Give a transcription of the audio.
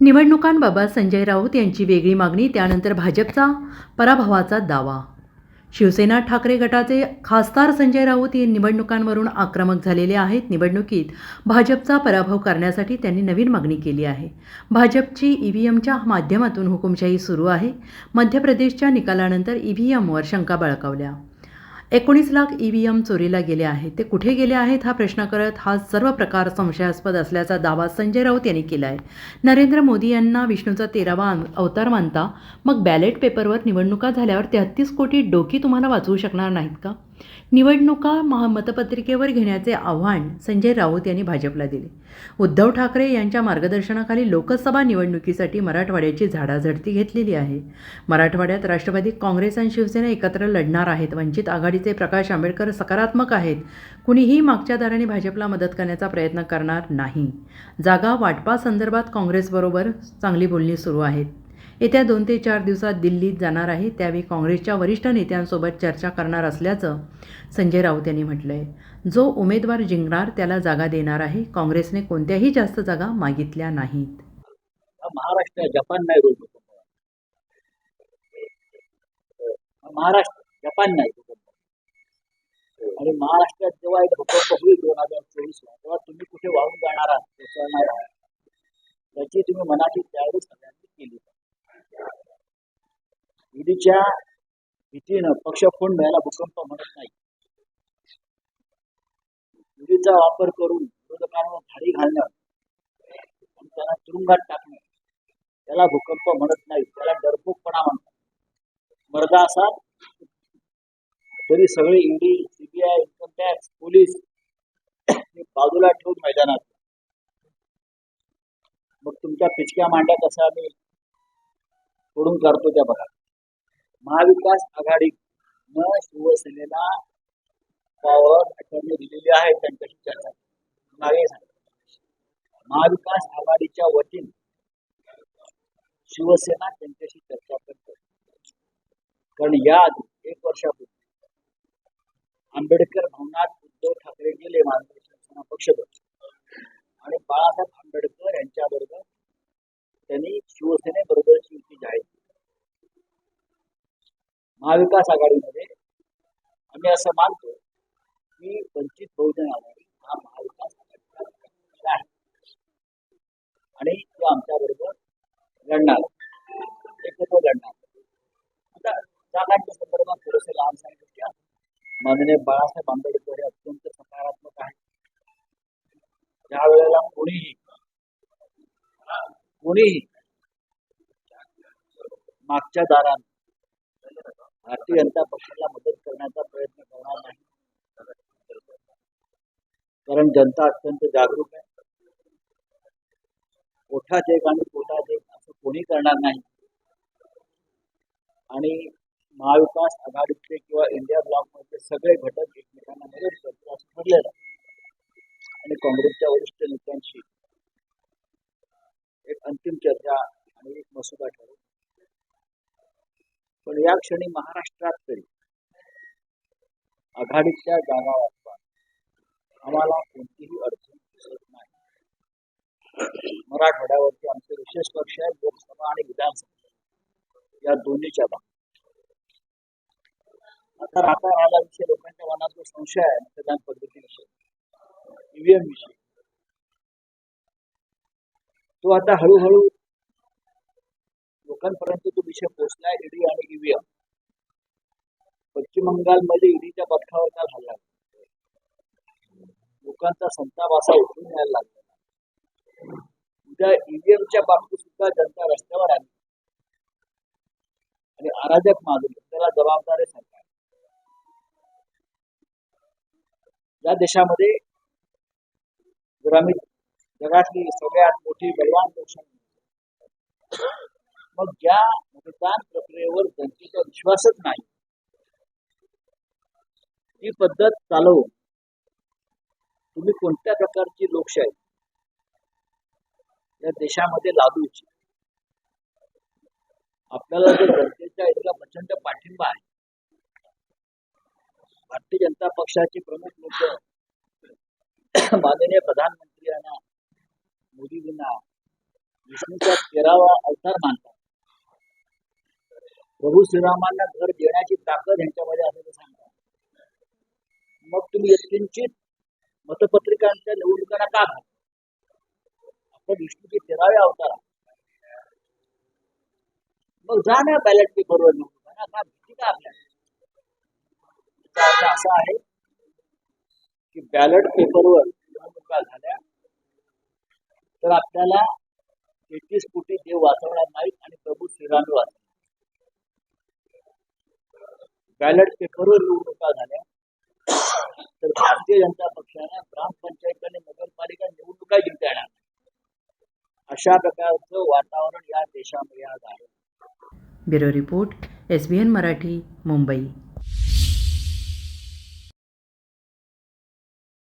निवडणुकांबाबत संजय राऊत यांची वेगळी मागणी त्यानंतर भाजपचा पराभवाचा दावा. शिवसेना ठाकरे गटाचे खासदार संजय राऊत हे निवडणुकांवरून आक्रमक झालेले आहेत. निवडणुकीत भाजपचा पराभव करण्यासाठी त्यांनी नवीन मागणी केली आहे. भाजपची ई व्ही एमच्या माध्यमातून हुकुमशाही सुरू आहे. मध्य प्रदेशच्या निकालानंतर ई व्ही एमवर शंका बळकावल्या एकोणीस लाख ई व्ही एम चोरीला गेले आहेत. ते कुठे गेले आहेत हा प्रश्न करत हा सर्व प्रकार संशयास्पद असल्याचा दावा संजय राऊत यांनी केला आहे. नरेंद्र मोदी यांना विष्णूचा तेरावा अवतार मानता मग बॅलेट पेपरवर निवडणुका झाल्यावर तेहत्तीस कोटी डोकी तुम्हाला वाचवू शकणार नाहीत का? निवडणुका महा मतपत्रिकेवर घेण्याचे आव्हान संजय राऊत यांनी भाजपला दिले. उद्धव ठाकरे यांच्या मार्गदर्शनाखाली लोकसभा निवडणुकीसाठी मराठवाड्याची झाडाझडती घेतलेली आहे. मराठवाड्यात राष्ट्रवादी काँग्रेस आणि शिवसेना एकत्र लढणार आहेत. वंचित आघाडीचे प्रकाश आंबेडकर सकारात्मक आहेत. कुणीही मागच्या दाराने भाजपला मदत करण्याचा प्रयत्न करणार नाही. जागा वाटपासंदर्भात काँग्रेसबरोबर चांगली बोलणी सुरू आहेत. येत्या दोन ते चार दिवसात दिल्लीत जाणार आहे. त्यावेळी काँग्रेसच्या वरिष्ठ नेत्यांसोबत चर्चा करणार असल्याचं संजय राऊत यांनी म्हटलं आहे जो उमेदवार जिंकणार त्याला जागा देणार आहे. काँग्रेसने कोणत्याही जास्त जागा मागितल्या नाहीत. महाराष्ट्र जपान नाही रोज महाराष्ट्र जपान नाही आणि महाराष्ट्रात जेव्हा एक भूकंप होईल दोन हजार चोवीसला तेव्हा तुम्ही कुठे वाहून जाणार आहात? कोसळणार आहात याची तुम्ही मनाची भीतीच्या भीतीनं पक्ष फोन मिळायला भूकंप म्हणत नाही. ईडीचा वापर करून विरोधकांवर धाडी घालणं आणि त्यांना तुरुंगात टाकणं त्याला भूकंप म्हणत नाही. त्याला डरपोकपणा म्हणतात. मर्दा असा तरी सगळे ED CBI income tax police बाजूला ठेवून मैदानात. मग तुमच्या पिचक्या मांड्या कसा आम्ही फोडून काढतो त्या बघा. महाविकास आघाडीनं शिवसेनेला पॉवर अटर्नी दिलेली आहे त्यांच्याशी चर्चा. मागे महाविकास आघाडीच्या वतीने शिवसेना त्यांच्याशी चर्चा करते. कारण याआधी एक वर्षापूर्वी आंबेडकर भवनात उद्धव ठाकरे गेले महाराष्ट्र शिवसेना पक्षप्रमुख. आणि बाळासाहेब आंबेडकर यांच्याबरोबर त्यांनी शिवसेनेबरोबरची युती जाहीर केली महाविकास आघाडीमध्ये आम्ही असं मानतो की वंचित बहुजन आघाडी हा महाविकास आघाडीचा आहे. आणि तो आमच्या बरोबर लढणार. एकत्र लढणार. आता जागांच्या संदर्भात थोडंसं लहान सांगितलं माननीय बाळासाहेब आंबेडकर हे अत्यंत सकारात्मक आहे ज्या वेळेला कोणीही कोणीही मागच्या दारात भारतीय जनता पक्षाला मदत करण्याचा प्रयत्न करणार नाही. कारण जनता अत्यंत जागरूक आहे. ओठात एक आणि पोटात एक असं कोणी करणार नाही. आणि महाविकास आघाडीचे किंवा इंडिया ब्लॉकमधले सगळे घटक एकमेकांना मदत करतील असं ठरलेलं आणि काँग्रेसच्या वरिष्ठ नेत्यांशी एक अंतिम चर्चा आणि एक मसुदा ठरवून पण या क्षणी महाराष्ट्रात तरी आघाडीच्या जागा वाटपा आम्हाला कोणतीही अडचण दिसत नाही. मराठवाड्यावरती आमचे विशेष लक्ष आहे लोकसभा आणि विधानसभा. या दोन्हीच्या बाबतीत. आता राहता राहिला विषय लोकांच्या मनात जो संशय आहे मतदान पद्धतीविषयी ईव्हीएम विषयी तो आता हळूहळू लोकांपर्यंत तो विषय पोहोचलाय ईडी आणि ईव्हीएम. पश्चिम बंगालमध्ये ईडीच्या पथकावर काल हल्ला लोकांचा संताप असा उठून यायला लागला. उद्या ईव्हीएमच्या बाबतीत सुद्धा जनता रस्त्यावर आली. आणि अराजक माजून त्याला जबाबदार आहे सरकार. या देशामध्ये जर आम्ही जगातली सगळ्यात मोठी बलवान लोकशाही मग ज्या मतदान प्रक्रियेवर जनतेचा विश्वासच नाही. ही पद्धत चालवून तुम्ही कोणत्या प्रकारची लोकशाही या देशामध्ये लादू इच्छित? आपल्याला जर जनतेचा इतका प्रचंड पाठिंबा आहे भारतीय जनता पक्षाचे प्रमुख लोक माननीय प्रधानमंत्र्यांना मोदीजींना विष्णूचा तेरावा अवतार मानतात. प्रभू श्रीरामांना घर देण्याची ताकद यांच्यामध्ये असं सांगतात. मग तुम्ही यत्किंचित मतपत्रिकांच्या निवडणुकांना का घाल आपण विष्णूचे तेरावे अवतार मग जा ना बॅलेट पेपरवर निवडणुका का भीती का आपल्याला? अर्थ असा आहे की बॅलेट पेपरवर निवडणुका झाल्या तर आपल्याला तेहतीस कोटी देव वाचवणार नाहीत आणि प्रभू श्रीराम वाचवणार बॅलेट पेपरवर निवडणुका झाल्या. तर भारतीय जनता पक्षाने ग्रामपंचायत आणि नगरपालिका निवडणुका जिंकता येणार अशा प्रकारचं वातावरण या देशामध्ये आज आहे. Bureau report S B N Marathi Mumbai.